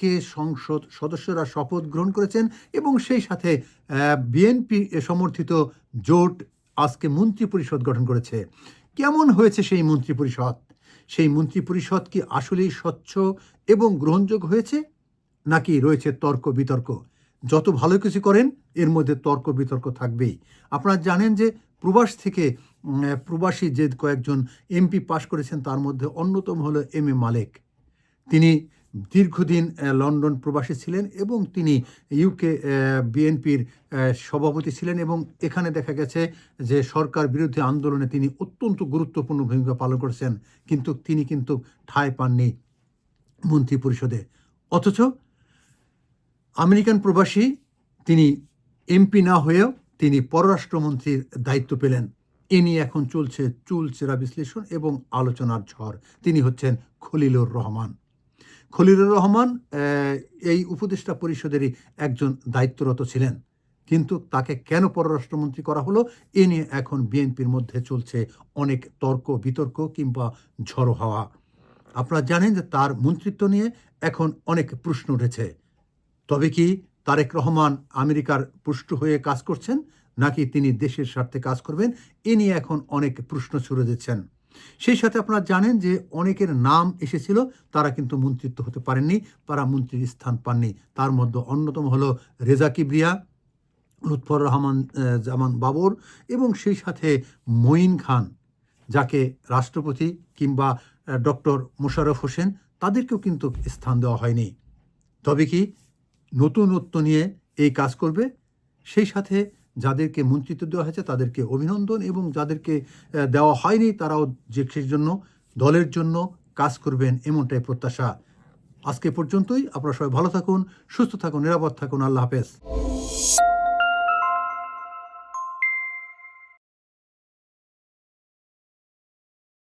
আজকে সংসদ সদস্যরা শপথ গ্রহণ করেছেন এবং সেই সাথে বিএনপি সমর্থিত জোট আজকে মন্ত্রী পরিষদ গঠন করেছে। কেমন হয়েছে সেই মন্ত্রী পরিষদ সেই মন্ত্রী পরিষদ কি আসলেই স্বচ্ছ এবং গ্রহণযোগ্য হয়েছে, নাকি রয়েছে তর্ক বিতর্ক? যত ভালো কিছু করেন, এর মধ্যে তর্ক বিতর্ক থাকবেই। আপনারা জানেন যে প্রবাস থেকে প্রবাসী যে কয়েকজন এমপি পাশ করেছেন, তার মধ্যে অন্যতম হলো এম এ মালেক। তিনি দীর্ঘদিন লন্ডন প্রবাসী ছিলেন এবং তিনি ইউকে বিএনপির সভাপতি ছিলেন এবং এখানে দেখা গেছে যে সরকার বিরোধী আন্দোলনে তিনি অত্যন্ত গুরুত্বপূর্ণ ভূমিকা পালন করেছেন, কিন্তু তিনি কিন্তু ঠাঁই পাননি মন্ত্রী পরিষদে। অথচ আমেরিকান প্রবাসী, তিনি এমপি না হয়েও তিনি পররাষ্ট্রমন্ত্রীর দায়িত্ব পেলেন। এ নিয়ে এখন চলছে চুলচেরা বিশ্লেষণ এবং আলোচনার ঝড়। তিনি হচ্ছেন খলিলুর রহমান। খলিলুর রহমান এই উপদেষ্টা পরিষদেরই একজন দায়িত্বরত ছিলেন। কিন্তু তাকে কেন পররাষ্ট্রমন্ত্রী করা হলো, এ নিয়ে এখন বিএনপির মধ্যে চলছে অনেক তর্ক, বিতর্ক কিংবা ঝড়ো হাওয়া। আপনারা জানেন যে তার মন্ত্রিত্ব নিয়ে এখন অনেক প্রশ্ন উঠেছে। তবে কি তারেক রহমান আমেরিকার পুষ্ট হয়ে কাজ করছেন, নাকি তিনি দেশের স্বার্থে কাজ করবেন, এ নিয়ে এখন অনেক প্রশ্ন ছুড়ে দিচ্ছেন। সেই সাথে আপনারা জানেন যে অনেকের নাম এসেছিল, তারা কিন্তু মন্ত্রিত্ব হতে পারেননি, তারা মন্ত্রীর স্থান পাননি। তার মধ্যে অন্যতম হলো রেজা কিবরিয়া, লুৎফর রহমান জামান বাবর এবং সেই সাথে মঈন খান, যাকে রাষ্ট্রপতি কিংবা ডক্টর মোশাররফ হোসেন, তাদেরকেও কিন্তু স্থান দেওয়া হয়নি। তবে কি নতুনত্ব নিয়ে এই কাজ করবে? সেই সাথে যাদেরকে মন্ত্রিত্ব দেওয়া হয়েছে তাদেরকে অভিনন্দন এবং যাদেরকে দেওয়া হয়নি তারাও যে জন্য, দলের জন্য কাজ করবেন এমনটাই প্রত্যাশা। আজকে পর্যন্তই, আপনারা সবাই ভালো থাকুন, সুস্থ থাকুন, নিরাপদ থাকুন, আল্লাহ হাফেজ।